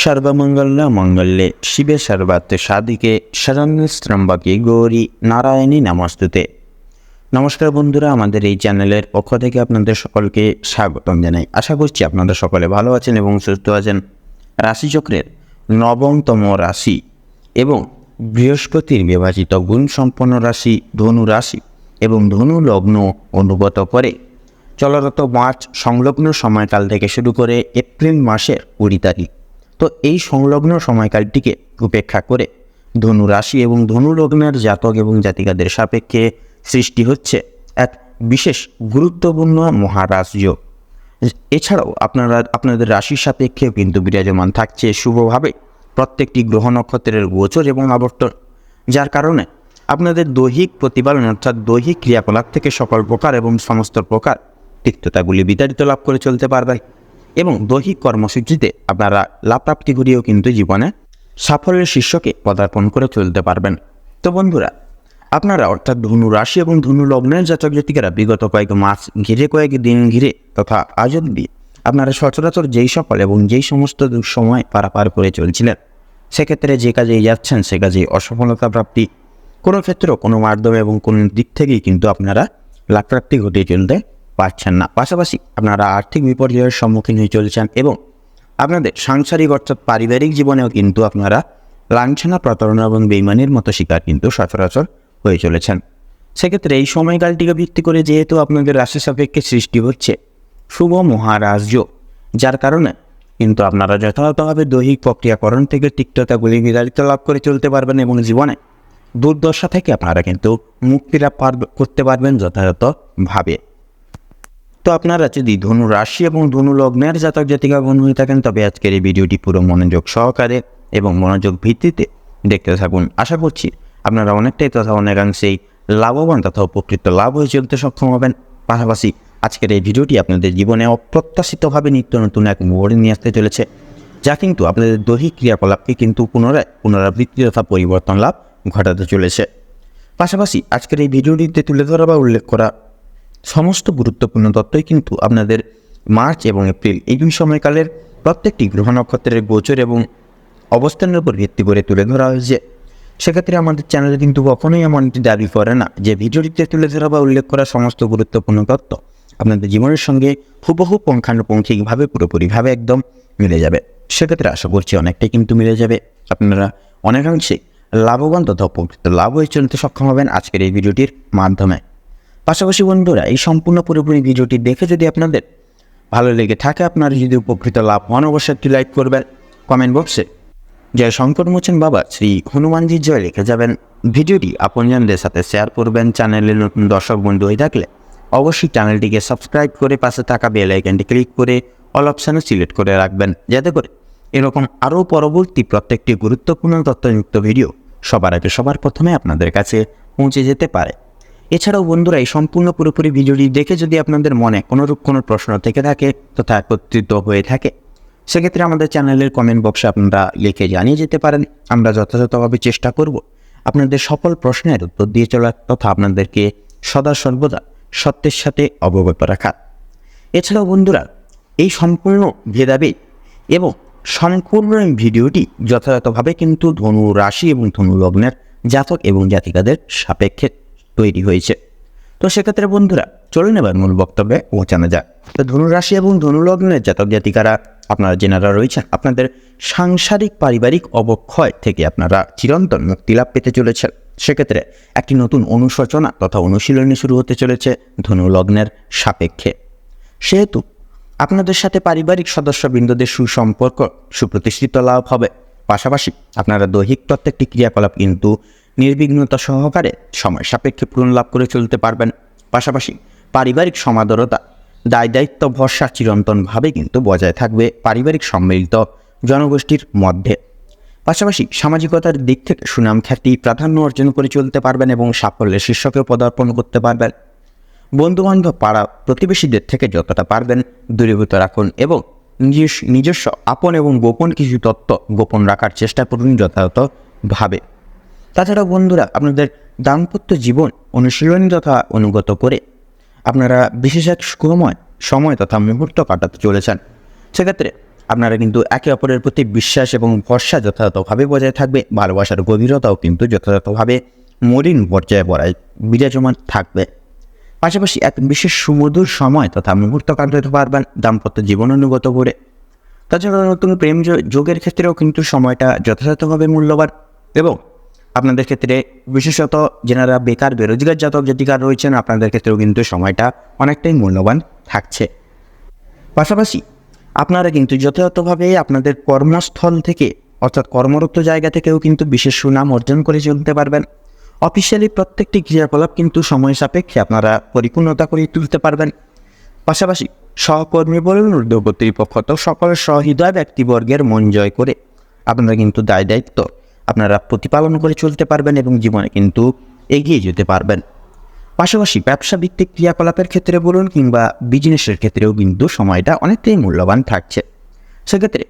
সর্বমঙ্গল মঙ্গলে শিবে সর্বাত্মে সাদিকে শরণ্যস্ত্রম্বকে গৌরী নারায়ণী নমস্তুতে। নমস্কার বন্ধুরা, আমাদের এই চ্যানেলের পক্ষ থেকে আপনাদের সকলকে স্বাগতম জানাই। আশা করছি আপনারা সকলে ভালো আছেন এবং সুস্থ আছেন। রাশিচক্রের নবমতম রাশি এবং বৃহস্পতির বিভাজিত গুণসম্পন্ন রাশি ধনু রাশি এবং ধনু লগ্ন অনুগত করে। চলরত মার্চ সংলগ্ন সময়কাল থেকে শুরু করে এপ্রিল মাসের কুড়ি তারিখ। তো এই সংলগ্ন সময়কালটিকে উপেক্ষা করে ধনু রাশি এবং ধনু লগ্নের জাতক এবং জাতিকাদের সাপেক্ষে সৃষ্টি হচ্ছে এক বিশেষ গুরুত্বপূর্ণ মহারাজযোগ এছাড়াও আপনারা, আপনাদের রাশির সাপেক্ষেও কিন্তু বিরাজমান থাকছে শুভভাবে প্রত্যেকটি গ্রহ নক্ষত্রের গোচর এবং আবর্তন, যার কারণে আপনাদের দৈহিক প্রতিপালন অর্থাৎ দৈহিক ক্রিয়াকলাপ থেকে সকল প্রকার এবং সমস্ত প্রকার তিক্ততাগুলি বিতাড়িত লাভ করে চলতে পারবেন এবং দৈহিক কর্মসূচিতে আপনারা লাভপ্রাপ্তি ঘুরিয়েও কিন্তু জীবনে সাফল্যের শীর্ষকে পদার্পণ করে চলতে পারবেন। তো বন্ধুরা, আপনারা অর্থাৎ ধনু রাশি এবং ধনু লগ্নের জাতক জাতিকারা বিগত কয়েক মাস ঘিরে কয়েক দিন ঘিরে তথা আজ অব্দি আপনারা সচরাচর যেই সকল এবং যেই সমস্ত সময় পারাপার করে চলছিলেন, সেক্ষেত্রে যে কাজেই যাচ্ছেন, সে কাজেই অসফলতা প্রাপ্তি। কোনো ক্ষেত্রেও কোনো মাধ্যমে এবং কোনো দিক থেকেই কিন্তু আপনারা লাভপ্রাপ্তি ঘটিয়ে চলতে পারছেন না। পাশাপাশি আপনারা আর্থিক বিপর্যয়ের সম্মুখীন হয়ে চলছেন এবং আপনাদের সাংসারিক অর্থাৎ পারিবারিক জীবনেও কিন্তু আপনারা লাঞ্ছনা, প্রতারণা এবং বেইমানির মতো শিকার কিন্তু সচরাচর হয়ে চলেছেন। সেক্ষেত্রে এই সময়কালটিকে ভিত্তি করে যেহেতু আপনাদের রাশি সাপেক্ষে সৃষ্টি হচ্ছে শুভ মহারাজ্য, যার কারণে কিন্তু আপনারা যথাযথভাবে দৈহিক প্রক্রিয়াকরণ থেকে তিক্ততাগুলি বিতাড়িত লাভ করে চলতে পারবেন এবং জীবনে দুর্দশা থেকে আপনারা কিন্তু মুক্তি লাভ করতে পারবেন যথাযথভাবে। তো আপনারা যদি ধনু রাশি এবং ধনু লগ্নের জাতক জাতিকা বোন হয়ে থাকেন, তবে আজকের এই ভিডিওটি পুরো মনোযোগ সহকারে এবং মনোযোগ ভিত্তিতে দেখতে থাকুন। আশা করছি আপনারা অনেকটাই তথা অনেকাংশেই লাভবান তথা উপকৃত লাভ হয়ে চলতে সক্ষম হবেন। পাশাপাশি আজকের এই ভিডিওটি আপনাদের জীবনে অপ্রত্যাশিতভাবে নিত্য নতুন এক মোড় নিয়ে আসতে চলেছে, যা কিন্তু আপনাদের দৈহিক ক্রিয়াকলাপকে কিন্তু পুনরায় পুনরাবৃত্তি তথা পরিবর্তন লাভ ঘটাতে চলেছে। পাশাপাশি আজকের এই ভিডিওটিতে তুলে ধরা বা উল্লেখ করা সমস্ত গুরুত্বপূর্ণ তথ্যই কিন্তু আপনাদের মার্চ এবং এপ্রিল এই দুই সময়কালের প্রত্যেকটি গ্রহ নক্ষত্রের গোচর এবং অবস্থানের উপর ভিত্তি করে তুলে ধরা হয়েছে। সেক্ষেত্রে আমাদের চ্যানেলে কিন্তু কখনোই এমনটি দাবি করে না যে ভিডিওটিতে তুলে ধরা বা উল্লেখ করা সমস্ত গুরুত্বপূর্ণ তথ্য আপনাদের জীবনের সঙ্গে হুবহু পুঙ্খানুপুঙ্খিকভাবে পুরোপুরিভাবে একদম মিলে যাবে। সেক্ষেত্রে আশা করছি অনেকটাই কিন্তু মিলে যাবে। আপনারা অনেকাংশে লাভবান তথা উপকৃত লাভ হয়ে চলতে সক্ষম হবেন আজকের এই ভিডিওটির মাধ্যমে। পাশাপাশি বন্ধুরা, এই সম্পূর্ণ পুরোপুরি ভিডিওটি দেখে যদি আপনাদের ভালো লেগে থাকে, আপনারা যদি উপকৃত লাভ হন, অবশ্যই একটি লাইক করবেন। কমেন্ট বক্সে জয় শঙ্কর মোচন বাবা, শ্রী হনুমানজির জয় লিখে যাবেন। ভিডিওটি আপনজনদের সাথে শেয়ার করবেন। চ্যানেলে নতুন দর্শক বন্ধু হয়ে থাকলে অবশ্যই চ্যানেলটিকে সাবস্ক্রাইব করে পাশে থাকা বেল আইকনটি ক্লিক করে অল অপশানে সিলেক্ট করে রাখবেন, যাতে করে এরকম আরও পরবর্তী প্রত্যেকটি গুরুত্বপূর্ণ তথ্যযুক্ত ভিডিও সবার আগে সবার প্রথমে আপনাদের কাছে পৌঁছে যেতে পারে। এছাড়াও বন্ধুরা, এই সম্পূর্ণ পুরোপুরি ভিডিওটি দেখে যদি আপনাদের মনে কোনোরূপ কোনো প্রশ্ন থেকে থাকে তথা একত্রিত হয়ে থাকে। সেক্ষেত্রে আমাদের চ্যানেলের কমেন্ট বক্সে আপনারা লিখে জানিয়ে যেতে পারেন। আমরা যথাযথভাবে চেষ্টা করব আপনাদের সকল প্রশ্নের উত্তর দিয়ে চলার তথা আপনাদেরকে সদা সর্বদা সত্যের সাথে অবগত রাখা এছাড়াও বন্ধুরা, এই সম্পূর্ণ ভেদাভেদ এবং সম্পূর্ণ ভিডিওটি যথাযথভাবে কিন্তু ধনু রাশি এবং ধনু লগ্নের জাতক এবং জাতিকাদের সাপেক্ষে তৈরি হয়েছে। তো সেক্ষেত্রে বন্ধুরা চলুন এবার মূল বক্তব্যে পৌঁছানো যাক। তো ধনুরাশি এবং ধনুলগ্নের জাতক জাতিকারা আপনারা জেনারা রয়েছেন, আপনাদের সাংসারিক পারিবারিক অবক্ষয় থেকে আপনারা চিরন্তন মুক্তি লাভ পেতে চলেছেন। সেক্ষেত্রে একটি নতুন অনুশোচনা তথা অনুশীলনী শুরু হতে চলেছে ধনুলগ্নের সাপেক্ষে। সেহেতু আপনাদের সাথে পারিবারিক সদস্যবৃন্দদের সুসম্পর্ক, সুপ্রতিষ্ঠিত লাভ হবে। পাশাপাশি আপনারা দৈহিক প্রত্যেকটি ক্রিয়াকলাপ কিন্তু নির্বিঘ্নতা সহকারে সময় সাপেক্ষে পূরণ লাভ করে চলতে পারবেন। পাশাপাশি পারিবারিক সমাদরতা, দায় দায়িত্ব ভরসা চিরন্তনভাবে কিন্তু বজায় থাকবে পারিবারিক সম্মিলিত জনগোষ্ঠীর মধ্যে। পাশাপাশি সামাজিকতার দিক থেকে সুনাম খ্যাতি, প্রাধান্য অর্জন করে চলতে পারবেন এবং সাফল্যের শীর্ষকেও পদার্পণ করতে পারবেন। বন্ধুবান্ধব পাড়া প্রতিবেশীদের থেকে যতটা পারবেন দূরীভূত রাখুন এবং নিজস্ব নিজস্ব আপন এবং গোপন কিছু তত্ত্ব গোপন রাখার চেষ্টা করুন যথাযথভাবে। তাছাড়া বন্ধুরা, আপনাদের দাম্পত্য জীবন অনুশীলনী তথা অনুগত করে আপনারা বিশেষ এক সুখময় সময় তথা মুহূর্ত কাটাতে চলেছেন। সেক্ষেত্রে আপনারা কিন্তু একে অপরের প্রতি বিশ্বাস এবং ভরসা যথাযথভাবে বজায় থাকবে, ভালোবাসার গভীরতাও কিন্তু যথাযথভাবে মলিন পর্যায়ে পড়ায় বিরাজমান থাকবে। পাশাপাশি এক বিশেষ সুমধুর সময় তথা মুহূর্ত কাটাতে পারবেন দাম্পত্য জীবন অনুগত করে। তাছাড়া নতুন প্রেম যোগের ক্ষেত্রেও কিন্তু সময়টা যথাযথভাবে মূল্যবান এবং আপনাদের ক্ষেত্রে বিশেষত যেনারা বেকার, বেরোজগার জাতক জাতিকার রয়েছেন, আপনাদের ক্ষেত্রেও কিন্তু সময়টা অনেকটাই মূল্যবান থাকছে। পাশাপাশি আপনারা কিন্তু যথাযথভাবে আপনাদের কর্মস্থল থেকে, অর্থাৎ কর্মরত জায়গা থেকেও কিন্তু বিশেষ সুনাম অর্জন করে চলতে পারবেন। অফিসিয়ালি প্রত্যেকটি ক্রিয়াকলাপ কিন্তু সময় সাপেক্ষে আপনারা পরিপূর্ণতা করে তুলতে পারবেন। পাশাপাশি সহকর্মী বলুন ঊর্ধ্ব কর্তৃপক্ষ তো সকল সহৃদয় ব্যক্তিবর্গের মন জয় করে আপনারা কিন্তু দায় দায়িত্ব আপনারা প্রতিপালন করে চলতে পারবেন এবং জীবনে কিন্তু এগিয়ে যেতে পারবেন। পাশাপাশি ব্যবসা ভিত্তিক ক্রিয়াকলাপের ক্ষেত্রে বলুন কিংবা বিজনেসের ক্ষেত্রেও কিন্তু সময়টা অনেকটাই মূল্যবান থাকছে। সেক্ষেত্রে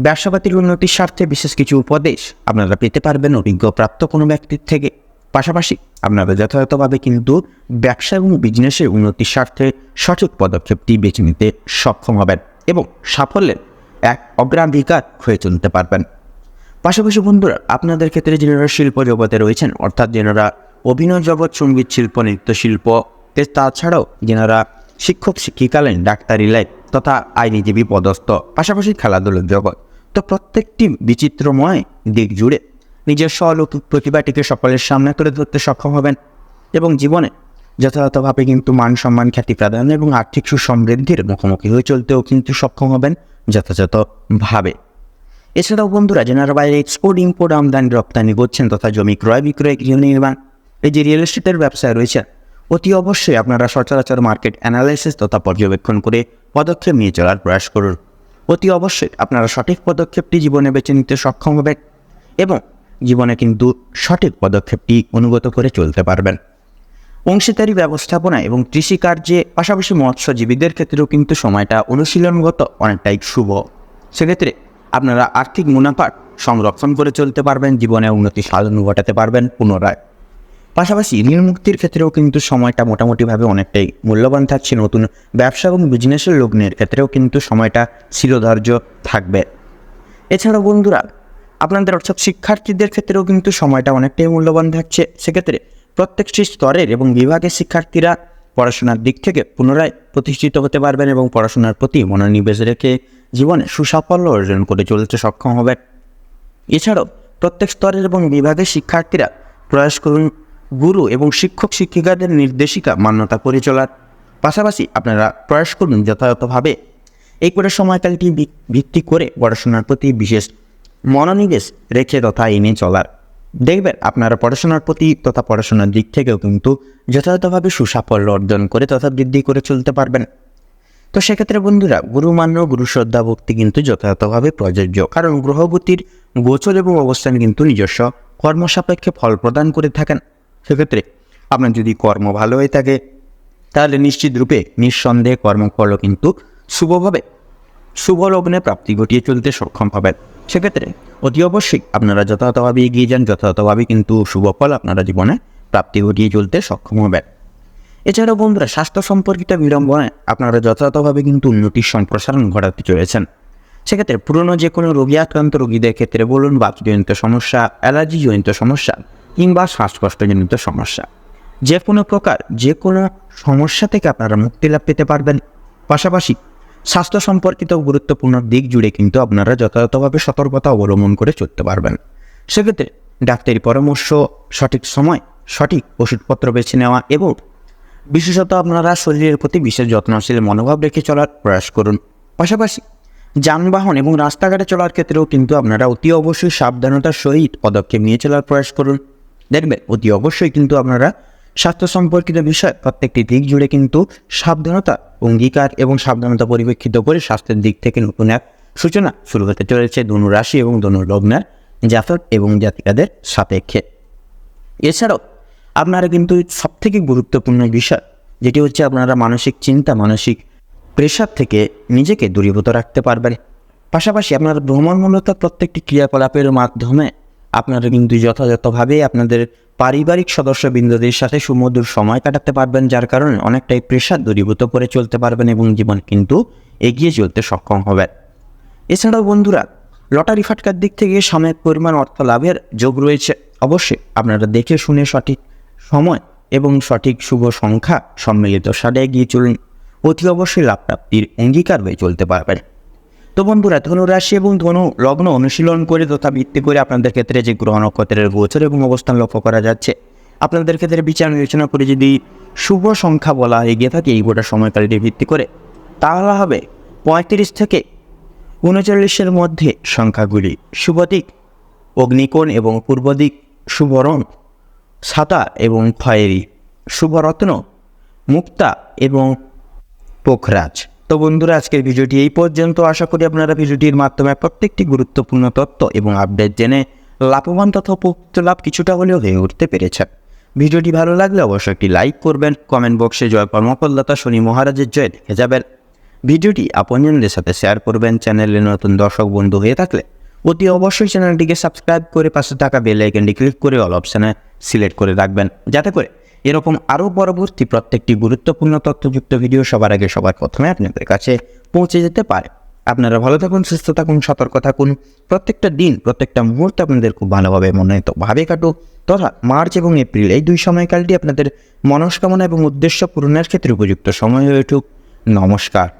ব্যবসাপাতির উন্নতির স্বার্থে বিশেষ কিছু উপদেশ আপনারা পেতে পারবেন অভিজ্ঞপ্রাপ্ত কোনো ব্যক্তির থেকে। পাশাপাশি আপনারা যথাযথভাবে কিন্তু ব্যবসা এবং বিজনেসের উন্নতির স্বার্থে সঠিক পদক্ষেপটি বেছে নিতে সক্ষম হবেন এবং সাফল্যের এক অগ্রাধিকার হয়ে চলতে পারবেন। পাশাপাশি বন্ধুরা, আপনাদের ক্ষেত্রে যেনারা শিল্প জগতে রয়েছেন, অর্থাৎ যেনারা অভিনয় জগৎ, সংগীত, শিল্প, নৃত্যশিল্প, তে- তাছাড়াও যেনারা শিক্ষক, শিক্ষিকালীন, ডাক্তারি লাইফ তথা আইনজীবী, পদস্থ, পাশাপাশি খেলাধুলার জগৎ, তো প্রত্যেকটি বিচিত্রময় দিক জুড়ে নিজের স্বলৌকিক প্রতিভাটিকে সকলের সামনে তুলে ধরতে সক্ষম হবেন এবং জীবনে যথাযথভাবে কিন্তু মান সম্মান, খ্যাতি প্রাধান্য এবং আর্থিক সুসমৃদ্ধির মুখোমুখি হয়ে চলতেও কিন্তু সক্ষম হবেন যথাযথভাবে। এছাড়াও বন্ধুরা যেনারা বাইরে এক্সপোর্ট ইম্পোর্ট আমদানি রপ্তানি করছেন তথা জমি ক্রয় বিক্রয় গৃহ নির্মাণ। এই যে রিয়েল এস্টেটের ব্যবসায় রয়েছে, অতি অবশ্যই আপনারা সচরাচর মার্কেট অ্যানালাইসিস তথা পর্যবেক্ষণ করে পদক্ষেপ নিয়ে চলার প্রয়াস করুন। অতি অবশ্যই আপনারা সঠিক পদক্ষেপটি জীবনে বেছে নিতে সক্ষম হবেন এবং জীবনে কিন্তু সঠিক পদক্ষেপটি অনুগত করে চলতে পারবেন। অংশীদারি ব্যবস্থাপনা এবং কৃষিকার্যে পাশাপাশি মৎস্যজীবীদের ক্ষেত্রেও কিন্তু সময়টা অনুশীলনগত অনেকটাই শুভ। সেক্ষেত্রে আপনারা আর্থিক মুনাফা সংরক্ষণ করে চলতে পারবেন, জীবনে উন্নতি সাধন ঘটাতে পারবেন পুনরায়। পাশাপাশি ঋণ মুক্তির ক্ষেত্রেও কিন্তু সময়টা মোটামুটিভাবে অনেকটাই মূল্যবান থাকছে। নতুন ব্যবসা এবং বিজনেসের লগ্নের ক্ষেত্রেও কিন্তু সময়টা শিরোধার্য থাকবে। এছাড়াও বন্ধুরা, আপনাদের অর্থাৎ শিক্ষার্থীদের ক্ষেত্রেও কিন্তু সময়টা অনেকটাই মূল্যবান থাকছে। সেক্ষেত্রে প্রত্যেকটি স্তরের এবং বিভাগের শিক্ষার্থীরা পড়াশোনার দিক থেকে পুনরায় প্রতিষ্ঠিত হতে পারবেন এবং পড়াশোনার প্রতি মনোনিবেশ রেখে জীবনে সুসাফল্য অর্জন করে চলতে সক্ষম হবে এছাড়াও প্রত্যেক স্তরের এবং বিভাগের শিক্ষার্থীরা প্রয়াস করুন গুরু এবং শিক্ষক শিক্ষিকাদের নির্দেশিকা মান্যতা করে চলার। পাশাপাশি আপনারা প্রয়াস করুন যথাযথভাবে। এই করে সময়কালটি ভিত্তি করে পড়াশোনার প্রতি বিশেষ মনোনিবেশ রেখে তথা এনে চলার। দেখবেন আপনারা পড়াশোনার প্রতি তথা পড়াশোনার দিক থেকেও কিন্তু যথাযথভাবে সুসাফল্য অর্জন করে তথা বৃদ্ধি করে চলতে পারবেন। তো সেক্ষেত্রে বন্ধুরা গুরুমান্য গুরু শ্রদ্ধা, ভক্তি কিন্তু যথাযথভাবে প্রযোজ্য। কারণ গ্রহগতির গোচর এবং অবস্থান কিন্তু নিজস্ব, কর্মসাপেক্ষে ফল প্রদান করে থাকেন। সেক্ষেত্রে আপনার যদি কর্ম ভালো হয়ে থাকে, তাহলে নিশ্চিত রূপে নিঃসন্দেহে কর্মফলও কিন্তু শুভভাবে, শুভ লগ্নে প্রাপ্তি ঘটিয়ে চলতে সক্ষম হবেন। সেক্ষেত্রে অতি অবশ্যই আপনারা যথাযথভাবে এগিয়ে যান, যথাযথভাবে কিন্তু শুভ ফল আপনারা জীবনে প্রাপ্তি ঘটিয়ে চলতে সক্ষম হবেন। এছাড়াও বন্ধুরা, স্বাস্থ্য সম্পর্কিত বিড়ম্বনায় আপনারা যথাযথভাবে কিন্তু উন্নতির সম্প্রসারণ ঘটাতে চলেছেন। সেক্ষেত্রে পুরনো যে কোনো রোগী, আক্রান্ত রোগীদের ক্ষেত্রে বলুন, বাতজনিত সমস্যা, অ্যালার্জিজনিত সমস্যা কিংবা শ্বাসকষ্টজনিত সমস্যা। যে কোনো প্রকার যে কোনো সমস্যা থেকে আপনারা মুক্তি লাভ পেতে পারবেন। পাশাপাশি স্বাস্থ্য সম্পর্কিত গুরুত্বপূর্ণ দিক জুড়ে কিন্তু আপনারা যথাযথভাবে সতর্কতা অবলম্বন করে চলতে পারবেন। সেক্ষেত্রে ডাক্তারি পরামর্শ, সঠিক সময়, সঠিক ওষুধপত্র বেছে নেওয়া এবং বিশেষত আপনারা শরীরের প্রতি বিশেষ যত্নশীল মনোভাব রেখে চলার প্রয়াস করুন। পাশাপাশি যানবাহন এবং রাস্তাঘাটে চলার ক্ষেত্রেও কিন্তু আপনারা অতি অবশ্যই সাবধানতার সহিত পদক্ষেপ নিয়ে চলার প্রয়াস করুন। দেখবেন অতি অবশ্যই কিন্তু আপনারা স্বাস্থ্য সম্পর্কিত বিষয় প্রত্যেকটি দিক জুড়ে কিন্তু সাবধানতা, অঙ্গীকার এবং সাবধানতা পরিপ্রেক্ষিত করে স্বাস্থ্যের দিক থেকে নতুন এক সূচনা শুরু হতে চলেছে ধনু রাশি এবং ধনু লগ্নের জাতক এবং জাতিকাদের সাপেক্ষে। এছাড়াও আপনারা কিন্তু সব থেকে গুরুত্বপূর্ণ বিষয়, যেটি হচ্ছে আপনারা মানসিক চিন্তা, মানসিক প্রেশার থেকে নিজেকে দূরীভূত রাখতে পারবেন। পাশাপাশি আপনারা ভ্রমণমূলত প্রত্যেকটি ক্রিয়াকলাপের মাধ্যমে আপনারা কিন্তু যথাযথভাবে আপনাদের পারিবারিক সদস্যবৃন্দদের সাথে সুমধুর সময় কাটাতে পারবেন, যার কারণে অনেকটাই প্রেশার দূরীভূত করে চলতে পারবেন এবং জীবন কিন্তু এগিয়ে চলতে সক্ষম হবেন। এছাড়াও বন্ধুরা, লটারি ফাটকার দিক থেকে সাময়িক পরিমাণ অর্থ লাভের যোগ রয়েছে। অবশ্যই আপনারা দেখে শুনে সঠিক সময় এবং সঠিক শুভ সংখ্যা সম্মিলিত সারে এগিয়ে চলুন। অতি অবশ্যই লাভ প্রাপ্তির অঙ্গীকার হয়ে চলতে পারবেন। তো বন্ধুরা, ধনু রাশি এবং ধনু লগ্ন অনুশীলন করে তথা ভিত্তি করে আপনাদের ক্ষেত্রে যে গ্রহ নক্ষত্রের গোচর এবং অবস্থান লক্ষ্য করা যাচ্ছে। আপনাদের ক্ষেত্রে বিচার বিবেচনা করে যদি শুভ সংখ্যা বলা হয়ে গিয়ে থাকে এই গোটা সময়কালটি ভিত্তি করে, তাহলে হবে পঁয়ত্রিশ থেকে উনচল্লিশের মধ্যে সংখ্যাগুলি। শুভ দিক, অগ্নিকোণ এবং পূর্ব দিক, শুভ রং, সাদা এবং খয়েরি। শুভরত্ন মুক্তা এবং পোখরাজ। তো বন্ধুরা, আজকের ভিডিওটি এই পর্যন্ত। আশা করি আপনারা ভিডিওটির মাধ্যমে প্রত্যেকটি গুরুত্বপূর্ণ তথ্য এবং আপডেট জেনে লাভবান তথা উপকৃত লাভ কিছুটা হলেও হয়ে উঠতে পেরেছেন। ভিডিওটি ভালো লাগলে অবশ্যই একটি লাইক করবেন, কমেন্ট বক্সে জয় কর্মফলদাতা শনি মহারাজের জয় লিখে যাবেন। ভিডিওটি আপনজনদের সাথে শেয়ার করবেন, চ্যানেলে নতুন দর্শক বন্ধু হয়ে থাকলে অতি অবশ্যই চ্যানেলটিকে সাবস্ক্রাইব করে পাশে থাকা বেল আইকনটি ক্লিক করে অল অপশানে সিলেক্ট করে রাখবেন, যাতে করে এরকম আরও পরবর্তী প্রত্যেকটি গুরুত্বপূর্ণ তথ্যযুক্ত ভিডিও সবার আগে সবার প্রথমে আপনাদের কাছে পৌঁছে যেতে পারে। আপনারা ভালো থাকুন, সুস্থ থাকুন, সতর্ক থাকুন। প্রত্যেকটা দিন, প্রত্যেকটা মুহূর্ত আপনাদের খুব ভালোভাবে মনোনীত ভাবে কাটুক। তথা মার্চ এবং এপ্রিল এই দুই সময়কালটি আপনাদের মনস্কামনা এবং উদ্দেশ্য পূরণের ক্ষেত্রে উপযুক্ত সময় হয়ে উঠুক। নমস্কার।